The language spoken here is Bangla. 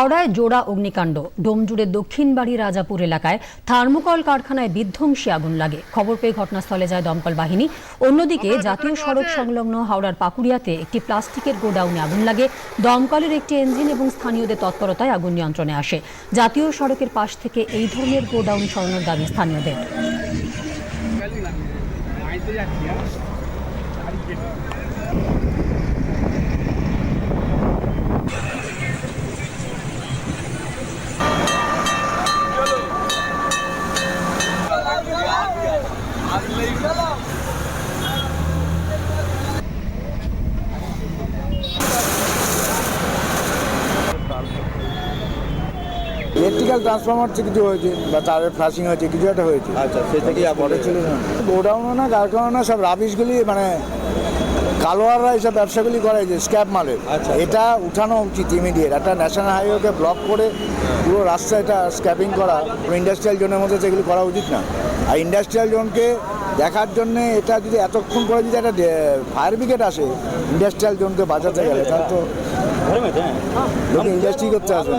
হাওড়ায় জোড়া অগ্নিকাণ্ড। ডোমজুড়ে দক্ষিণবাড়ি রাজাপুর এলাকায় থার্মোকল কারখানায় বিধ্বংসী আগুন লাগে। খবর পেয়ে ঘটনাস্থলে যায় দমকল বাহিনী। অন্যদিকে জাতীয় সড়ক সংলগ্ন হাওড়ার পাকুড়িয়াতে একটি প্লাস্টিকের গোডাউনে আগুন লাগে। দমকলের একটি ইঞ্জিন এবং স্থানীয়দের তৎপরতায় আগুন নিয়ন্ত্রণে আসে। জাতীয় সড়কের পাশ থেকে এই ধরনের গোডাউন সরানোর দাবি স্থানীয়দের। ইলেকট্রিক্যাল ট্রান্সফরমার কিছু হয়েছে বা তারের ফ্লাশিং হয়েছে কিছু একটা হয়েছে। আচ্ছা সে থেকে পরে ছিল না। গোডাউনও না কারখানা না সব রাবিশগুলি মানে কালোয়াররা এইসব ব্যবসাগুলি করে যে স্ক্যাপ মালের। আচ্ছা। এটা উঠানো উচিত ইমিডিয়েট একটা ন্যাশনাল হাইওয়েকে ব্লক করে পুরো রাস্তা এটা স্ক্যাপিং করা। ইন্ডাস্ট্রিয়াল জোনের মধ্যে সেগুলি করা উচিত না। আর ইন্ডাস্ট্রিয়াল জোনকে দেখার জন্য এটা যদি এতক্ষণ করে যদি একটা ফায়ার ব্রিগেড আসে ইন্ডাস্ট্রিয়াল জোনকে বাঁচাতে গেলে তাহলে তো লোকে ইন্ডাস্ট্রি করতে আসবে